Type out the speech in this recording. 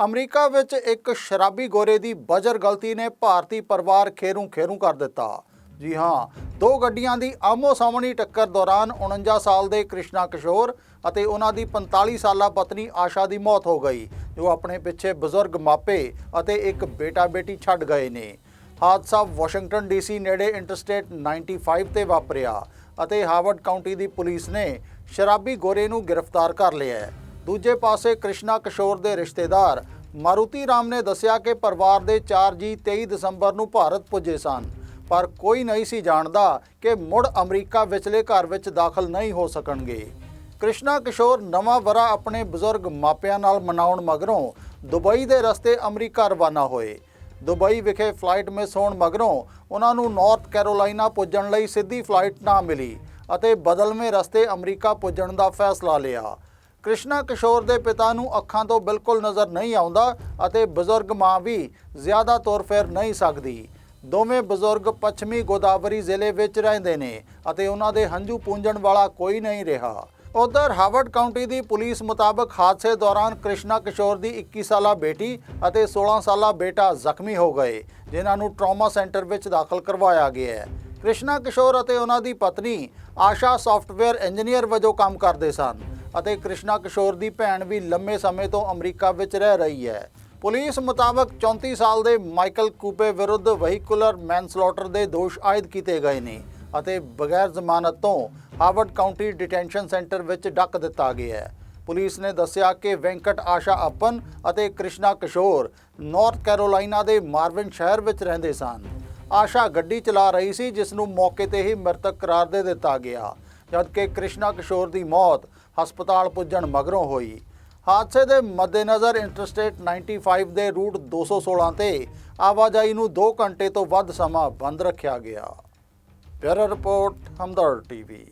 America ਵਿੱਚ ਇੱਕ ਸ਼ਰਾਬੀ ਗੋਰੇ ਦੀ ਬਜਰ ਗਲਤੀ ਨੇ ਭਾਰਤੀ ਪਰਿਵਾਰ ਖੇਰੂ ਖੇਰੂ ਕਰ ਦਿੱਤਾ। ਜੀ ਹਾਂ, ਦੋ ਗੱਡੀਆਂ ਦੀ ਆਮੋ ਸਾਹਮਣੀ ਟੱਕਰ ਦੌਰਾਨ 49 ਸਾਲ ਦੇ ਕ੍ਰਿਸ਼ਨਾ ਕਿਸ਼ੋਰ ਅਤੇ ਉਹਨਾਂ ਦੀ 45 ਸਾਲਾ ਪਤਨੀ ਆਸ਼ਾ ਦੀ ਮੌਤ ਹੋ ਗਈ, ਜੋ ਆਪਣੇ ਪਿੱਛੇ ਬਜ਼ੁਰਗ ਮਾਪੇ ਅਤੇ ਇੱਕ ਬੇਟਾ ਬੇਟੀ ਛੱਡ ਗਏ ਨੇ। ਹਾਦਸਾ ਵਾਸ਼ਿੰਗਟਨ ਡੀਸੀ ਨੇੜੇ ਇੰਟਰਸਟੇਟ 95 ਤੇ ਵਾਪਰਿਆ ਅਤੇ ਹਾਰਵਰਡ ਕਾਉਂਟੀ ਦੀ ਪੁਲਿਸ ਨੇ ਸ਼ਰਾਬੀ ਗੋਰੇ ਨੂੰ ਗ੍ਰਿਫਤਾਰ ਕਰ ਲਿਆ ਹੈ। ਦੂਜੇ ਪਾਸੇ ਕ੍ਰਿਸ਼ਨਾ ਕਿਸ਼ੋਰ ਦੇ ਰਿਸ਼ਤੇਦਾਰ ਮਾਰੂਤੀ ਰਾਮ ਨੇ ਦੱਸਿਆ ਕਿ ਪਰਿਵਾਰ ਦੇ 4 ਜੀ 23 ਦਸੰਬਰ ਨੂੰ ਭਾਰਤ ਪੁੱਜੇ ਸਨ, ਪਰ ਕੋਈ ਨਹੀਂ ਸੀ ਜਾਣਦਾ ਕਿ ਮੁੜ ਅਮਰੀਕਾ ਵਿਚਲੇ ਘਰ ਵਿੱਚ ਦਾਖਲ ਨਹੀਂ ਹੋ ਸਕਣਗੇ। ਕ੍ਰਿਸ਼ਨਾ ਕਿਸ਼ੋਰ ਨਵਾਂ ਵਰਾ ਆਪਣੇ ਬਜ਼ੁਰਗ ਮਾਪਿਆਂ ਨਾਲ ਮਨਾਉਣ ਮਗਰੋਂ ਦੁਬਈ ਦੇ ਰਸਤੇ ਅਮਰੀਕਾ ਰਵਾਨਾ ਹੋਏ। ਦੁਬਈ ਵਿਖੇ ਫਲਾਈਟ ਮਿਸ ਹੋਣ ਮਗਰੋਂ ਉਹਨਾਂ ਨੂੰ ਨਾਰਥ ਕੈਰੋਲਾਈਨਾ ਪੁੱਜਣ ਲਈ ਸਿੱਧੀ ਫਲਾਈਟ ਨਾ ਮਿਲੀ ਅਤੇ ਬਦਲਵੇਂ ਰਸਤੇ ਅਮਰੀਕਾ ਪੁੱਜਣ ਦਾ ਫੈਸਲਾ ਲਿਆ। ਕ੍ਰਿਸ਼ਨਾ ਕਿਸ਼ੋਰ ਦੇ ਪਿਤਾ ਨੂੰ ਅੱਖਾਂ ਤੋਂ ਬਿਲਕੁਲ ਨਜ਼ਰ ਨਹੀਂ ਆਉਂਦਾ ਅਤੇ ਬਜ਼ੁਰਗ ਮਾਂ ਵੀ ਜ਼ਿਆਦਾ ਤੁਰ ਫਿਰ ਨਹੀਂ ਸਕਦੀ। ਦੋਵੇਂ ਬਜ਼ੁਰਗ ਪੱਛਮੀ ਗੋਦਾਵਰੀ ਜ਼ਿਲ੍ਹੇ ਵਿੱਚ ਰਹਿੰਦੇ ਨੇ ਅਤੇ ਉਹਨਾਂ ਦੇ ਹੰਝੂ ਪੂੰਝਣ ਵਾਲਾ ਕੋਈ ਨਹੀਂ ਰਿਹਾ। ਉਧਰ ਹਾਵਰਡ ਕਾਉਂਟੀ ਦੀ ਪੁਲਿਸ ਮੁਤਾਬਕ ਹਾਦਸੇ ਦੌਰਾਨ ਕ੍ਰਿਸ਼ਨਾ ਕਿਸ਼ੋਰ ਦੀ 21 ਸਾਲਾ ਬੇਟੀ ਅਤੇ 16 ਸਾਲਾ ਬੇਟਾ ਜ਼ਖਮੀ ਹੋ ਗਏ, ਜਿਨ੍ਹਾਂ ਨੂੰ ਟਰਾਮਾ ਸੈਂਟਰ ਵਿੱਚ ਦਾਖਲ ਕਰਵਾਇਆ ਗਿਆ ਹੈ। ਕ੍ਰਿਸ਼ਨਾ ਕਿਸ਼ੋਰ ਅਤੇ ਉਹਨਾਂ ਦੀ ਪਤਨੀ ਆਸ਼ਾ ਸੌਫਟਵੇਅਰ ਇੰਜੀਨੀਅਰ ਵਜੋਂ ਕੰਮ ਕਰਦੇ ਸਨ ਅਤੇ ਕ੍ਰਿਸ਼ਨਾ ਕਿਸ਼ੋਰ ਦੀ ਭੈਣ ਵੀ ਲੰਮੇ ਸਮੇਂ ਤੋਂ ਅਮਰੀਕਾ ਵਿੱਚ ਰਹਿ ਰਹੀ ਹੈ। ਪੁਲਿਸ ਮੁਤਾਬਕ 34 ਸਾਲ ਦੇ ਮਾਈਕਲ ਕੂਪੇ ਵਿਰੁੱਧ ਵਹੀਕੂਲਰ ਮੈਨਸਲੌਟਰ ਦੇ ਦੋਸ਼ ਆਇਦ ਕੀਤੇ ਗਏ ਨੇ ਅਤੇ ਬਗੈਰ ਜ਼ਮਾਨਤ ਤੋਂ ਹਾਵਰਡ ਕਾਉਂਟੀ ਡਿਟੈਂਸ਼ਨ ਸੈਂਟਰ ਵਿੱਚ ਡੱਕ ਦਿੱਤਾ ਗਿਆ ਹੈ। ਪੁਲਿਸ ਨੇ ਦੱਸਿਆ ਕਿ ਵੈਂਕਟ ਆਸ਼ਾ ਅਪਨ ਅਤੇ ਕ੍ਰਿਸ਼ਨਾ ਕਿਸ਼ੋਰ ਨਾਰਥ ਕੈਰੋਲਾਈਨਾ ਦੇ ਮਾਰਵਿਨ ਸ਼ਹਿਰ ਵਿੱਚ ਰਹਿੰਦੇ ਸਨ। ਆਸ਼ਾ ਗੱਡੀ ਚਲਾ ਰਹੀ ਸੀ ਜਿਸ ਨੂੰ ਮੌਕੇ ਤੇ ਹੀ ਮ੍ਰਿਤਕ ਕਰਾਰ ਦੇ ਦਿੱਤਾ ਗਿਆ। ਜਦਕਿ ਕ੍ਰਿਸ਼ਨਾ ਕਿਸ਼ੋਰ ਦੀ ਮੌਤ ਹਸਪਤਾਲ ਪੁੱਜਣ ਮਗਰੋਂ ਹੋਈ। ਹਾਦਸੇ ਦੇ ਮੱਦੇਨਜ਼ਰ ਇੰਟਰਸਟੇਟ 95 ਦੇ ਰੂਟ 216 ਤੇ ਆਵਾਜਾਈ ਨੂੰ 2 ਘੰਟੇ ਤੋਂ ਵੱਧ ਸਮਾਂ ਬੰਦ ਰੱਖਿਆ ਗਿਆ। Bureau report, Hamdard TV.